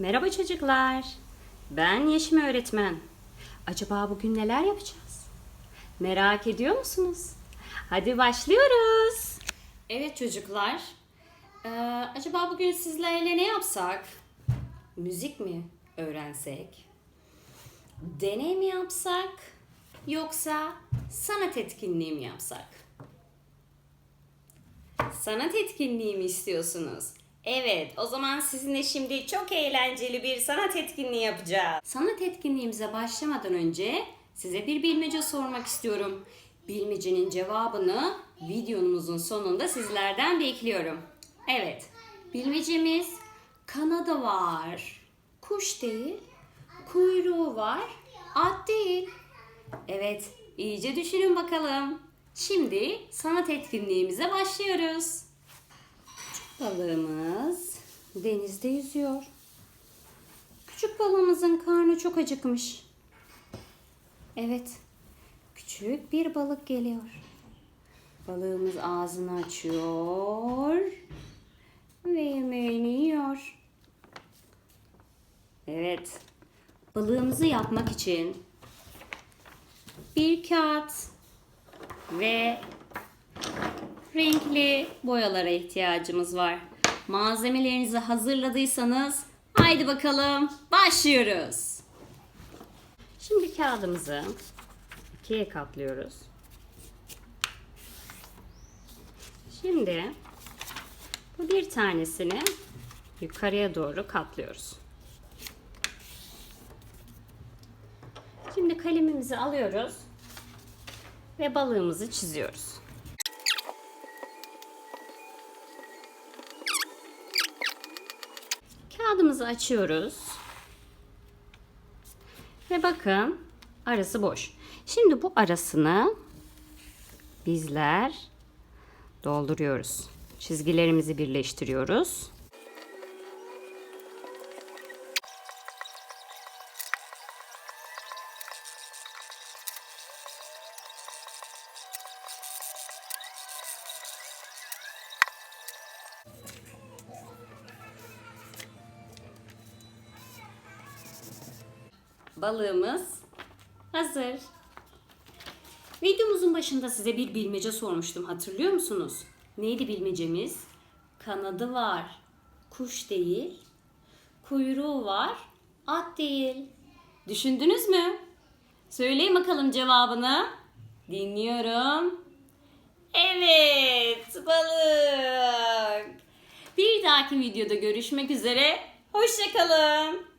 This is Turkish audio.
Merhaba çocuklar. Ben Yeşim öğretmen. Acaba bugün neler yapacağız? Merak ediyor musunuz? Hadi başlıyoruz. Evet çocuklar. Ee, acaba bugün sizlerle ne yapsak? Müzik mi öğrensek? Deney mi yapsak? Yoksa sanat etkinliği mi yapsak? Sanat etkinliği mi istiyorsunuz? Evet, o zaman sizinle şimdi çok eğlenceli bir sanat etkinliği yapacağız. Sanat etkinliğimize başlamadan önce size bir bilmece sormak istiyorum. Bilmecenin cevabını videomuzun sonunda sizlerden bekliyorum. Evet, bilmecemiz kanadı var, kuş değil, kuyruğu var, at değil. Evet, iyice düşünün bakalım. Şimdi sanat etkinliğimize başlıyoruz. Balığımız denizde yüzüyor. Küçük balığımızın karnı çok acıkmış. Evet, küçük bir balık geliyor. Balığımız ağzını açıyor ve yemeğini yiyor. Evet, balığımızı yapmak için bir kağıt ve renkli boyalara ihtiyacımız var. Malzemelerinizi hazırladıysanız haydi bakalım başlıyoruz. Şimdi kağıdımızı ikiye katlıyoruz. Şimdi bu bir tanesini yukarıya doğru katlıyoruz. Şimdi kalemimizi alıyoruz ve balığımızı çiziyoruz. Kağıdımızı açıyoruz. Ve bakın arası boş. Şimdi bu arasını bizler dolduruyoruz. Çizgilerimizi birleştiriyoruz. Balığımız hazır. Videomuzun başında size bir bilmece sormuştum hatırlıyor musunuz? Neydi bilmecemiz? Kanadı var, kuş değil. Kuyruğu var, at değil. Düşündünüz mü? Söyleyin bakalım cevabını. Dinliyorum. Evet, balık. Bir dahaki videoda görüşmek üzere. Hoşçakalın.